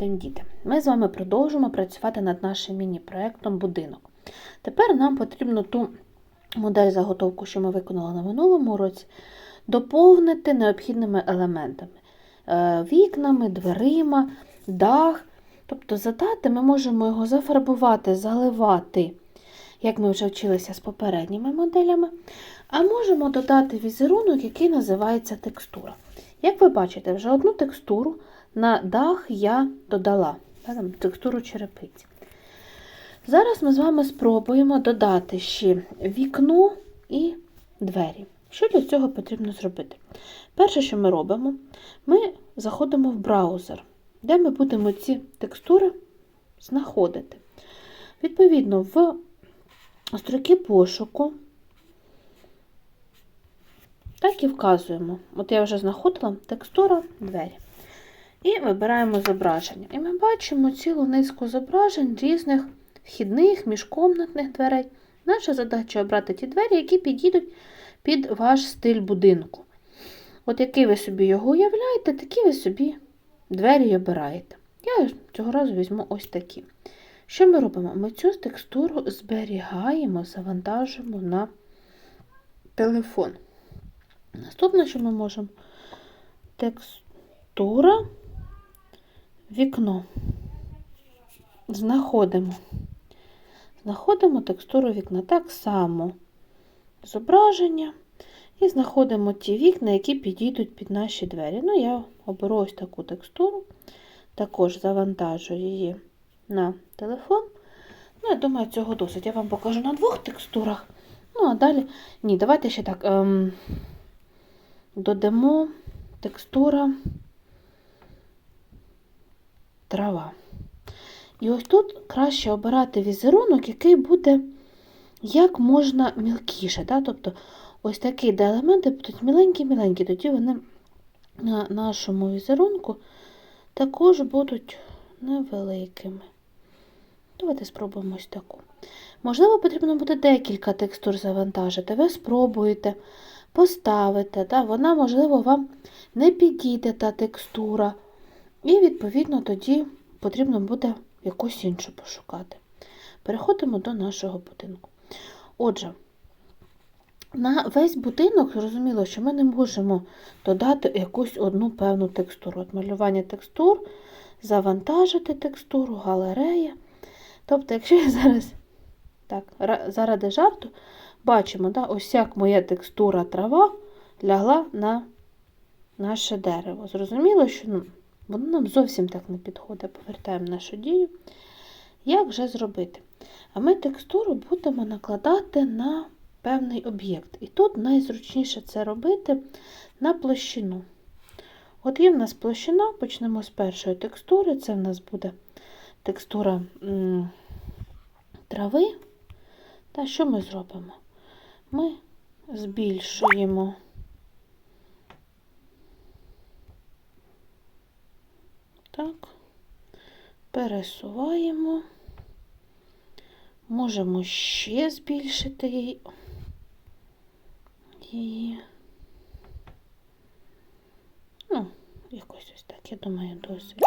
день, діти! Ми з вами продовжимо працювати над нашим міні-проєктом будинок. Тепер нам потрібно ту модель заготовку, що ми виконали на минулому році, доповнити необхідними елементами: Е, вікнами, дверима, дах. Тобто задати ми можемо його зафарбувати, заливати, як ми вже вчилися з попередніми моделями, а можемо додати візерунок, який називається текстура. Як ви бачите, вже одну текстуру на дах я додала текстуру черепиці. Зараз ми з вами спробуємо додати ще вікно і двері. Що для цього потрібно зробити? Перше, що ми робимо, ми заходимо в браузер, де ми будемо ці текстури знаходити. Відповідно, в строки пошуку так і вказуємо. От я вже знаходила текстура двері. І вибираємо зображення. І ми бачимо цілу низку зображень різних вхідних, міжкомнатних дверей. Наша задача обрати ті двері, які підійдуть під ваш стиль будинку. От який ви собі його уявляєте, такі ви собі двері обираєте. Я цього разу візьму ось такі. Що ми робимо? Ми цю текстуру зберігаємо, завантажуємо на телефон. Наступне, що ми можемо текстура, вікно. Знаходимо. Знаходимо текстуру вікна. Так само зображення. І знаходимо ті вікна, які підійдуть під наші двері. Ну, я оберу ось таку текстуру, також завантажую її на телефон. Ну, я думаю, цього досить. Я вам покажу на двох текстурах. Ну, а далі, ні, давайте ще так. Ем, додамо текстура трава. І ось тут краще обирати візерунок, який буде як можна мілкіше. Да? Тобто ось такі, де елементи будуть міленькі-міленькі, тоді вони на нашому візерунку також будуть невеликими. Давайте спробуємо ось таку. Можливо, потрібно буде декілька текстур завантажити. Ви спробуєте поставите, да, вона, можливо, вам не підійде та текстура. І, відповідно, тоді потрібно буде якусь іншу пошукати. Переходимо до нашого будинку. Отже, на весь будинок, зрозуміло, що ми не можемо додати якусь одну певну текстуру. От малювання текстур, завантажити текстуру, галерея. Тобто, якщо я зараз, так, заради жарту, Бачимо, да, ось як моя текстура трава лягла на наше дерево. Зрозуміло, що ну, воно нам зовсім так не підходить. Повертаємо нашу дію. Як вже зробити? А ми текстуру будемо накладати на певний об'єкт. І тут найзручніше це робити на площину. От є в нас площина, почнемо з першої текстури, це в нас буде текстура трави. Та що ми зробимо? ми збільшуємо так, пересуваємо, можемо ще збільшити її. її. Ну, якось ось так, я думаю, досить.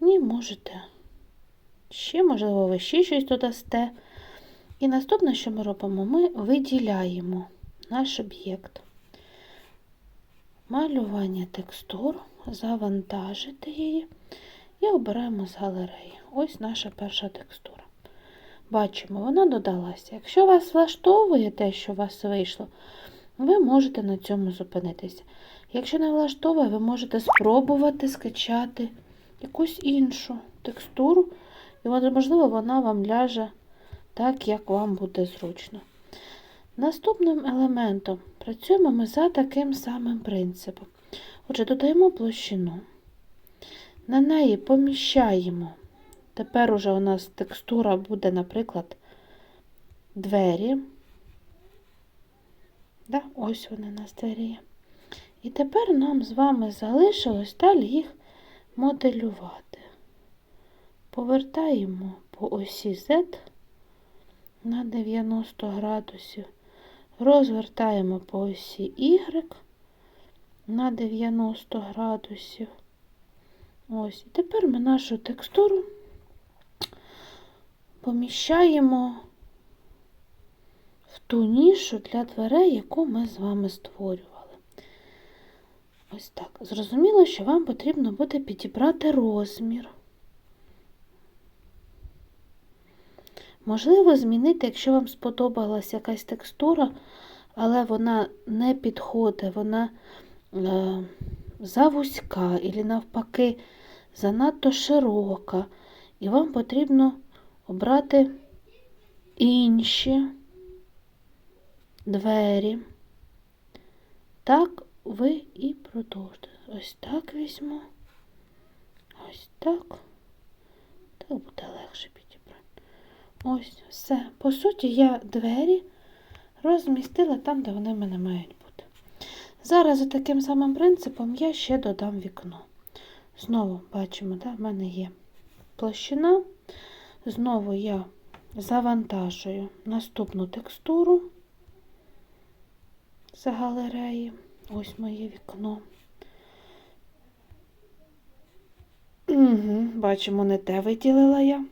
Ні, можете ще, можливо, ви ще щось додасте. І наступне, що ми робимо, ми виділяємо наш об'єкт. Малювання текстур, завантажити її і обираємо з галереї. Ось наша перша текстура. Бачимо, вона додалася. Якщо вас влаштовує те, що у вас вийшло, ви можете на цьому зупинитися. Якщо не влаштовує, ви можете спробувати скачати якусь іншу текстуру, і, можливо, вона вам ляже так, як вам буде зручно. Наступним елементом працюємо ми за таким самим принципом. Отже, додаємо площину, на неї поміщаємо. Тепер уже у нас текстура буде, наприклад, двері. Да, Ось вони на двері є. І тепер нам з вами залишилось далі їх моделювати. Повертаємо по осі Z на 90 градусів. Розвертаємо по осі Y на 90 градусів. Ось. І тепер ми нашу текстуру поміщаємо в ту нішу для дверей, яку ми з вами створювали. Ось так. Зрозуміло, що вам потрібно буде підібрати розмір. Можливо, змінити, якщо вам сподобалась якась текстура, але вона не підходить, вона завузька, і навпаки, занадто широка, і вам потрібно обрати інші двері. Так ви і продовжите. Ось так візьму. Ось так. Так буде легше підібрати. Ось, все. По суті, я двері розмістила там, де вони мене мають. Зараз за таким самим принципом я ще додам вікно. Знову бачимо, да, в мене є площина. Знову я завантажую наступну текстуру з галереї. Ось моє вікно. Угу, бачимо, не те виділила я.